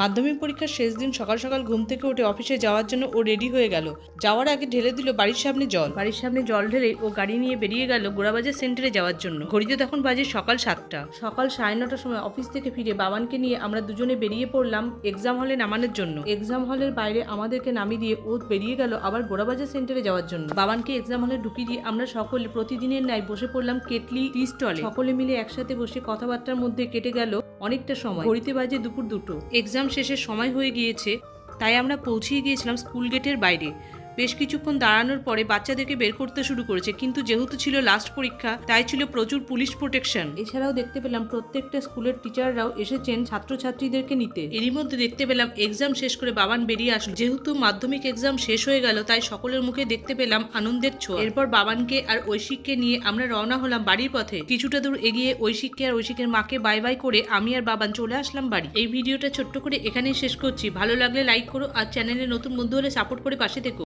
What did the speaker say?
মাধ্যমিক পরীক্ষার শেষ দিন সকাল সকাল ঘুম থেকে উঠে অফিসে যাওয়ার জন্য ও রেডি হয়ে গেল। যাওয়ার আগে ঢেলে দিল বাড়ির সামনে জল। বাড়ির সামনে জল ঢেলে ও গাড়ি নিয়ে বেরিয়ে গেল গোড়াবাজার সেন্টারে যাওয়ার জন্য। ঘড়িতে তখন বাজে সকাল সাতটা। সকাল সাড়ে নটার সময় অফিস থেকে ফিরে বাবানকে নিয়ে আমরা দুজনে বেরিয়ে পড়লাম এক্সাম হলে নামানোর জন্য। এক্সাম হলের বাইরে আমাদেরকে নামিয়ে দিয়ে ও বেরিয়ে গেল আবার গোড়াবাজার সেন্টারে যাওয়ার জন্য। বাবানকে এক্সাম হলে ঢুকিয়ে দিয়ে আমরা সকলে প্রতিদিনের ন্যায় বসে পড়লাম কেটলি টি স্টলে। সকলে মিলে একসাথে বসে কথাবার্তার মধ্যে কেটে গেল অনেকটা সময়। ঘড়িতে বাজে দুপুর দুটো। এক্সাম শেষের সময় হয়ে গিয়েছে তাই আমরা পৌঁছিয়ে গিয়েছিলাম স্কুল গেটের বাইরে। বেশ কিছুক্ষণ দাঁড়ানোর পরে বাচ্চাদেরকে বের করতে শুরু করেছে। কিন্তু যেহেতু ছিল লাস্ট পরীক্ষা তাই ছিল প্রচুর পুলিশ প্রোটেকশন এছাড়াও দেখতে পেলাম প্রত্যেকটা স্কুলের টিচাররাও এসেছেন ছাত্রছাত্রীদেরকে নিতে। এরই মধ্যে দেখতে পেলাম এক্সাম শেষ করে বাবান বেরিয়ে আসলো। যেহেতু মাধ্যমিক এক্সাম শেষ হয়ে গেল তাই সকলের মুখে দেখতে পেলাম আনন্দের ছোঁয়া। এরপর বাবানকে আর ঐশিককে নিয়ে আমরা রওনা হলাম বাড়ির পথে। কিছুটা দূর এগিয়ে ঐশিককে আর ঐশিকের মাকে বাই বাই করে আমি আর বাবান চলে আসলাম বাড়ি। এই ভিডিওটা ছোট্ট করে এখানেই শেষ করছি। ভালো লাগলে লাইক করো আর চ্যানেলে নতুন বন্ধু হলে সাপোর্ট করে পাশে থেকো।